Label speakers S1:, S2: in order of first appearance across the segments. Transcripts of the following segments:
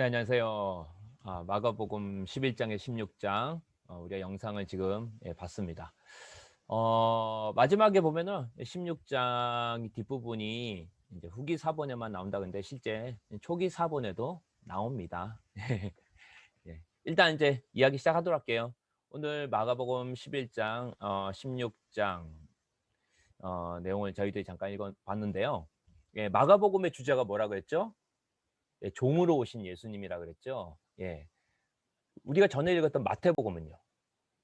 S1: 네, 안녕하세요. 아, 마가복음 11장에 16장 어, 우리가 영상을 지금 예, 봤습니다. 어, 마지막에 보면은 16장 뒷부분이 이제 후기 사본에만 나온다 근데 실제 초기 사본에도 나옵니다. 예, 일단 이제 이야기 시작하도록 할게요. 오늘 마가복음 11장, 어, 16장 어, 내용을 저희들이 잠깐 읽어 봤는데요. 예, 마가복음의 주제가 뭐라고 했죠? 예, 종으로 오신 예수님이라 그랬죠. 예. 우리가 전에 읽었던 마태복음은요.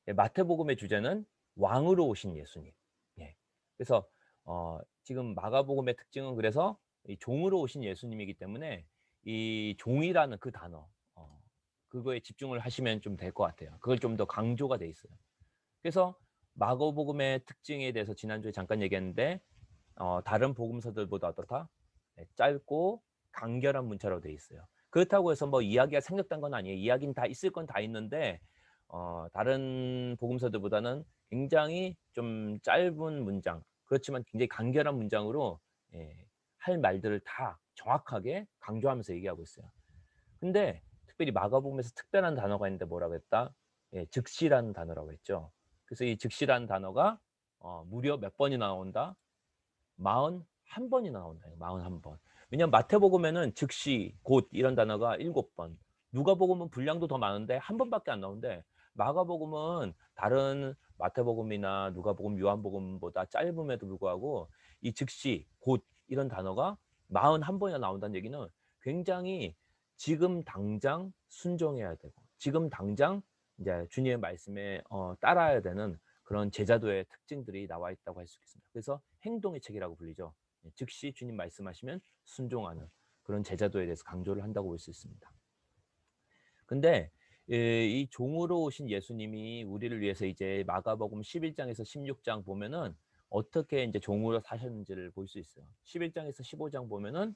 S1: 예, 마태복음의 주제는 왕으로 오신 예수님. 예. 그래서 어, 지금 마가복음의 특징은 그래서 이 종으로 오신 예수님이기 때문에 이 종이라는 그 단어 어, 그거에 집중을 하시면 좀 될 것 같아요. 그걸 좀 더 강조가 돼 있어요. 그래서 마가복음의 특징에 대해서 지난주에 잠깐 얘기했는데 어, 다른 복음서들보다 어떻다? 네, 짧고 간결한 문자로 돼 있어요. 그렇다고 해서 뭐 이야기가 생겼던 건 아니에요. 이야기는 다 있을 건 다 있는데 어, 다른 복음서들보다는 굉장히 좀 짧은 문장 그렇지만 굉장히 간결한 문장으로 예, 할 말들을 다 정확하게 강조하면서 얘기하고 있어요. 근데 특별히 마가복음에서 특별한 단어가 있는데 뭐라고 했다? 예, 즉시라는 단어라고 했죠. 그래서 이 즉시라는 단어가 어, 무려 몇 번이 나온다? 마흔 한 번이 나온다. 마흔 한 번. 왜냐면 마태복음에는 즉시, 곧 이런 단어가 일곱 번. 누가복음은 분량도 더 많은데 한 번밖에 안 나오는데 마가복음은 다른 마태복음이나 누가복음, 요한복음보다 짧음에도 불구하고 이 즉시, 곧 이런 단어가 마흔 한 번이나 나온다는 얘기는 굉장히 지금 당장 순종해야 되고 지금 당장 이제 주님의 말씀에 어, 따라야 되는 그런 제자도의 특징들이 나와 있다고 할 수 있겠습니다. 그래서 행동의 책이라고 불리죠. 예, 즉시 주님 말씀하시면 순종하는 그런 제자도에 대해서 강조를 한다고 볼 수 있습니다. 근데 예, 이 종으로 오신 예수님이 우리를 위해서 이제 마가복음 11장에서 16장 보면은 어떻게 이제 종으로 사셨는지를 볼 수 있어요. 11장에서 15장 보면은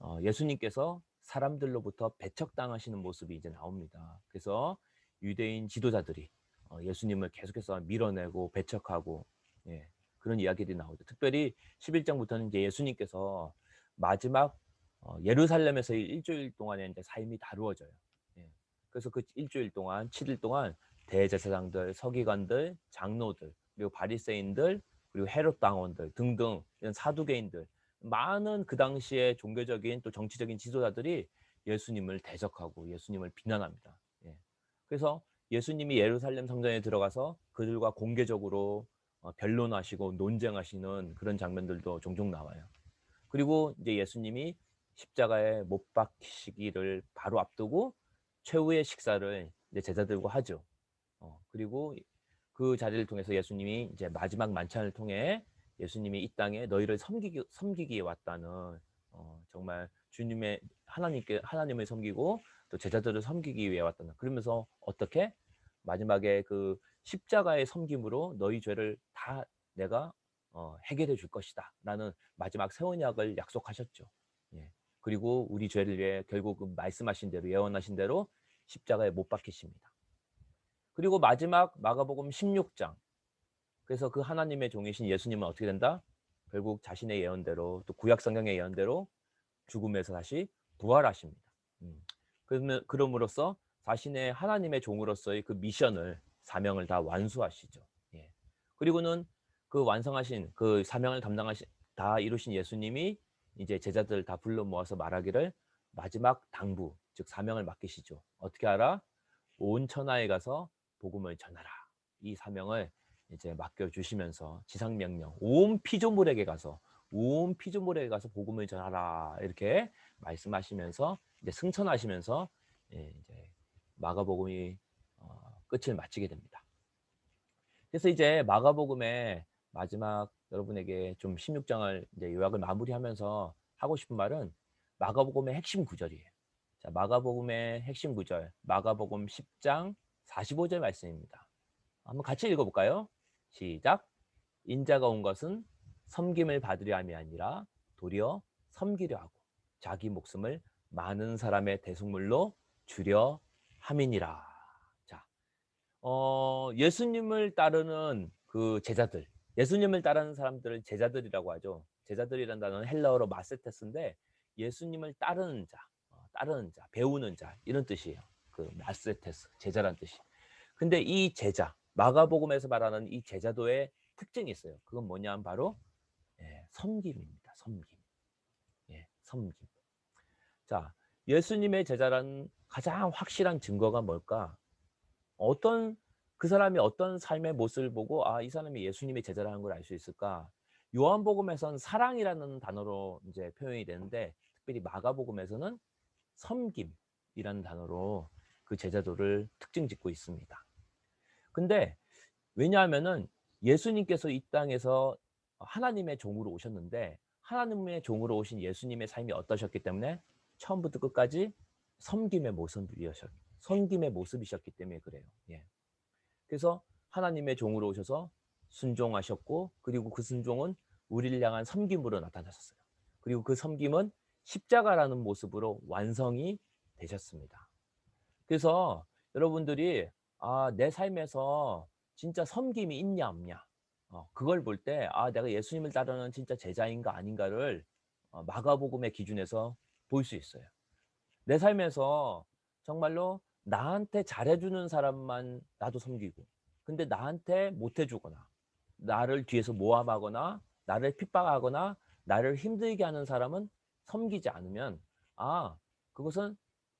S1: 어, 예수님께서 사람들로부터 배척당하시는 모습이 이제 나옵니다. 그래서 유대인 지도자들이 어, 예수님을 계속해서 밀어내고 배척하고 예, 그런 이야기들이 나오죠. 특별히 11장부터는 이제 예수님께서 마지막 어, 예루살렘에서 일주일 동안의 이제 삶이 다루어져요. 예. 그래서 그 일주일 동안 7일 동안 대제사장들, 서기관들, 장로들, 그리고 바리새인들, 그리고 헤롯 당원들 등등 이런 사두개인들 많은 그 당시에 종교적인 또 정치적인 지도자들이 예수님을 대적하고 예수님을 비난합니다. 예. 그래서 예수님이 예루살렘 성전에 들어가서 그들과 공개적으로 어, 변론하시고 논쟁하시는 그런 장면들도 종종 나와요. 그리고 이제 예수님이 십자가에 못 박히시기를 바로 앞두고 최후의 식사를 이제 제자들과 하죠. 어, 그리고 그 자리를 통해서 예수님이 이제 마지막 만찬을 통해 예수님이 이 땅에 너희를 섬기기, 섬기기에 왔다는 어, 정말 주님의 하나님께 하나님을 섬기고 또 제자들을 섬기기 위해 왔다는 그러면서 어떻게 마지막에 그 십자가의 섬김으로 너희 죄를 다 내가 어, 해결해 줄 것이다 라는 마지막 세원약을 약속하셨죠. 예. 그리고 우리 죄를 위해 결국 그 말씀하신 대로 예언하신 대로 십자가에 못 박히십니다. 그리고 마지막 마가복음 16장 그래서 그 하나님의 종이신 예수님은 어떻게 된다? 결국 자신의 예언대로 또 구약 성경의 예언대로 죽음에서 다시 부활하십니다. 음. 그러면 그럼으로써 자신의 하나님의 종으로서의 그 미션을 사명을 다 완수하시죠. 예. 그리고는 그 완성하신 그 사명을 담당하신 다 이루신 예수님이 이제 제자들 다 불러 모아서 말하기를 마지막 당부 즉 사명을 맡기시죠. 어떻게 알아? 온 천하에 가서 복음을 전하라. 이 사명을 이제 맡겨 주시면서 지상 명령 온 피조물에게 가서 온 피조물에게 가서 복음을 전하라 이렇게 말씀하시면서 이제 승천하시면서 예, 이제 마가복음이 어, 끝을 마치게 됩니다. 그래서 이제 마가복음의 마지막 여러분에게 좀 16장을 이제 요약을 마무리하면서 하고 싶은 말은 마가복음의 핵심 구절이에요. 자, 마가복음의 핵심 구절, 마가복음 10장 45절 말씀입니다. 한번 같이 읽어볼까요? 시작. 인자가 온 것은 섬김을 받으려 함이 아니라 도리어 섬기려 하고 자기 목숨을 많은 사람의 대속물로 주려 함이니라. 자, 어, 예수님을 따르는 그 제자들, 예수님을 따르는 사람들을 제자들이라고 하죠. 제자들이란 단어는 헬라어로 마세테스인데 예수님을 따르는 자, 어, 따르는 자, 배우는 자 이런 뜻이에요. 그 마스테스 제자란 뜻이. 근데 이 제자 마가복음에서 말하는 이 제자도의 특징이 있어요. 그건 뭐냐면 바로 예, 섬김입니다. 섬김. 예, 섬김. 자, 예수님의 제자라는 가장 확실한 증거가 뭘까? 어떤 그 사람이 어떤 삶의 모습을 보고 아, 이 사람이 예수님의 제자라는 걸 알 수 있을까? 요한복음에서는 사랑이라는 단어로 이제 표현이 되는데 특별히 마가복음에서는 섬김이라는 단어로 그 제자도를 특징 짓고 있습니다. 근데 왜냐하면은 예수님께서 이 땅에서 하나님의 종으로 오셨는데 하나님의 종으로 오신 예수님의 삶이 어떠셨기 때문에 처음부터 끝까지 섬김의 모습이셨 섬김의 모습이셨기 때문에 그래요. 예. 그래서 하나님의 종으로 오셔서 순종하셨고 그리고 그 순종은 우리를 향한 섬김으로 나타나셨어요. 그리고 그 섬김은 십자가라는 모습으로 완성이 되셨습니다. 그래서 여러분들이 아, 내 삶에서 진짜 섬김이 있냐 없냐 어, 그걸 볼 때 아, 내가 예수님을 따르는 진짜 제자인가 아닌가를 어, 마가복음의 기준에서 볼 수 있어요. 내 삶에서 정말로 나한테 잘해주는 사람만 나도 섬기고 근데 나한테 못해주거나 나를 뒤에서 모함하거나 나를 핍박하거나 나를 힘들게 하는 사람은 섬기지 않으면 아 그것은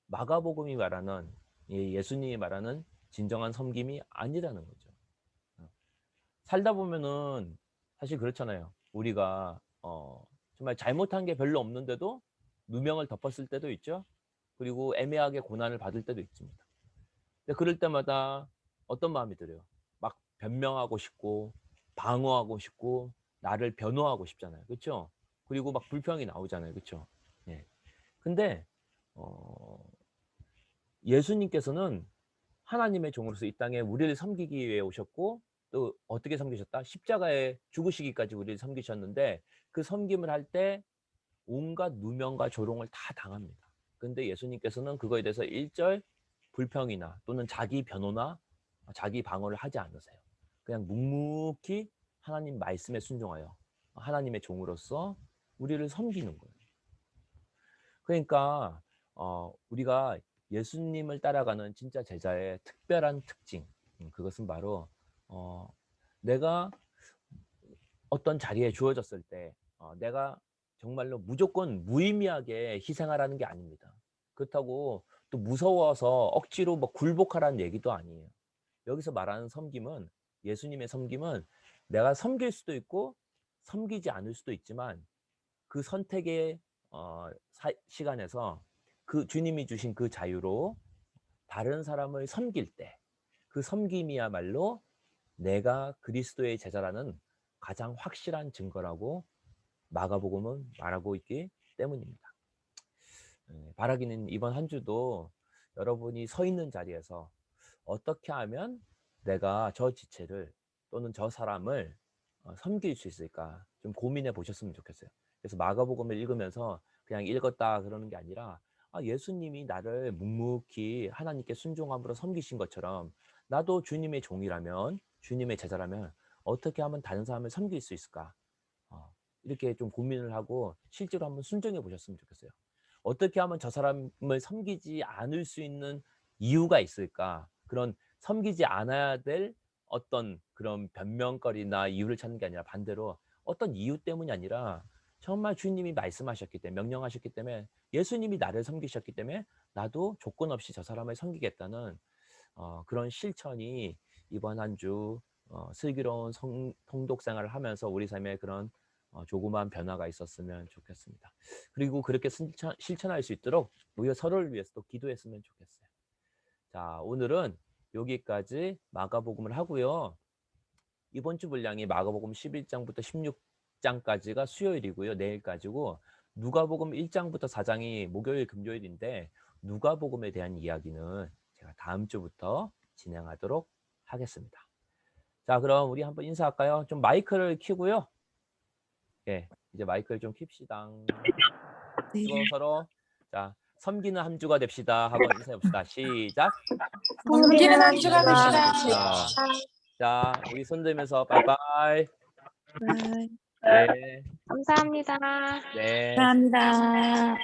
S1: 마가복음이 말하는 예, 예수님이 말하는 진정한 섬김이 아니라는 거죠. 어. 살다 보면은 사실 그렇잖아요. 우리가 어, 정말 잘못한 게 별로 없는데도 누명을 덮었을 때도 있죠. 그리고 애매하게 고난을 받을 때도 있습니다. 근데 그럴 때마다 어떤 마음이 들어요? 막 변명하고 싶고 방어하고 싶고 나를 변호하고 싶잖아요. 그렇죠? 그리고 막 불평이 나오잖아요. 그렇죠? 예. 근데 어, 예수님께서는 하나님의 종으로서 이 땅에 우리를 섬기기 위해 오셨고 또 어떻게 섬기셨다? 십자가에 죽으시기까지 우리를 섬기셨는데 그 섬김을 할 때 온갖 누명과 조롱을 다 당합니다. 근데 예수님께서는 그거에 대해서 일절 불평이나 또는 자기 변호나 자기 방어를 하지 않으세요. 그냥 묵묵히 하나님 말씀에 순종하여 하나님의 종으로서 우리를 섬기는 거예요. 그러니까 어, 우리가 예수님을 따라가는 진짜 제자의 특별한 특징 음, 그것은 바로 어, 내가 어떤 자리에 주어졌을 때 어, 내가 정말로 무조건 무의미하게 희생하라는 게 아닙니다. 그렇다고 또 무서워서 억지로 뭐 굴복하라는 얘기도 아니에요. 여기서 말하는 섬김은 예수님의 섬김은 내가 섬길 수도 있고 섬기지 않을 수도 있지만 그 선택의 어, 사, 시간에서 그 주님이 주신 그 자유로 다른 사람을 섬길 때 그 섬김이야말로 내가 그리스도의 제자라는 가장 확실한 증거라고 마가복음은 말하고 있기 때문입니다. 예, 바라기는 이번 한 주도 여러분이 서 있는 자리에서 어떻게 하면 내가 저 지체를 또는 저 사람을 어, 섬길 수 있을까 좀 고민해 보셨으면 좋겠어요. 그래서 마가복음을 읽으면서 그냥 읽었다 그러는 게 아니라 아, 예수님이 나를 묵묵히 하나님께 순종함으로 섬기신 것처럼 나도 주님의 종이라면 주님의 제자라면 어떻게 하면 다른 사람을 섬길 수 있을까? 어, 이렇게 좀 고민을 하고 실제로 한번 순종해 보셨으면 좋겠어요. 어떻게 하면 저 사람을 섬기지 않을 수 있는 이유가 있을까? 그런 섬기지 않아야 될 어떤 그런 변명거리나 이유를 찾는 게 아니라 반대로 어떤 이유 때문이 아니라 정말 주님이 말씀하셨기 때문에 명령하셨기 때문에 예수님이 나를 섬기셨기 때문에 나도 조건 없이 저 사람을 섬기겠다는 어, 그런 실천이 이번 한주 어, 슬기로운 성, 통독 생활을 하면서 우리 삶에 그런 어, 조그마한 변화가 있었으면 좋겠습니다. 그리고 그렇게 실천, 실천할 수 있도록 우리가 서로를 위해서도 기도했으면 좋겠어요. 자, 오늘은 여기까지 마가복음을 하고요. 이번 주 분량이 마가복음 11장부터 16 장까지가 수요일이고요. 내일까지고 누가복음 1장부터 4장이 목요일 금요일인데 누가복음에 대한 이야기는 제가 다음 주부터 진행하도록 하겠습니다. 자, 그럼 우리 한번 인사할까요? 좀 마이크를 켜고요. 예, 이제 마이크를 좀 킵시다. 그리고 서로 자, 섬기는 한 주가 됩시다. 하고 인사해 봅시다. 시작.
S2: 섬기는 한 주가 됩시다.
S1: 자, 자, 우리 손 들면서 바이바이.
S2: 네.
S1: 네.
S3: 감사합니다.
S1: 네.
S2: 감사합니다.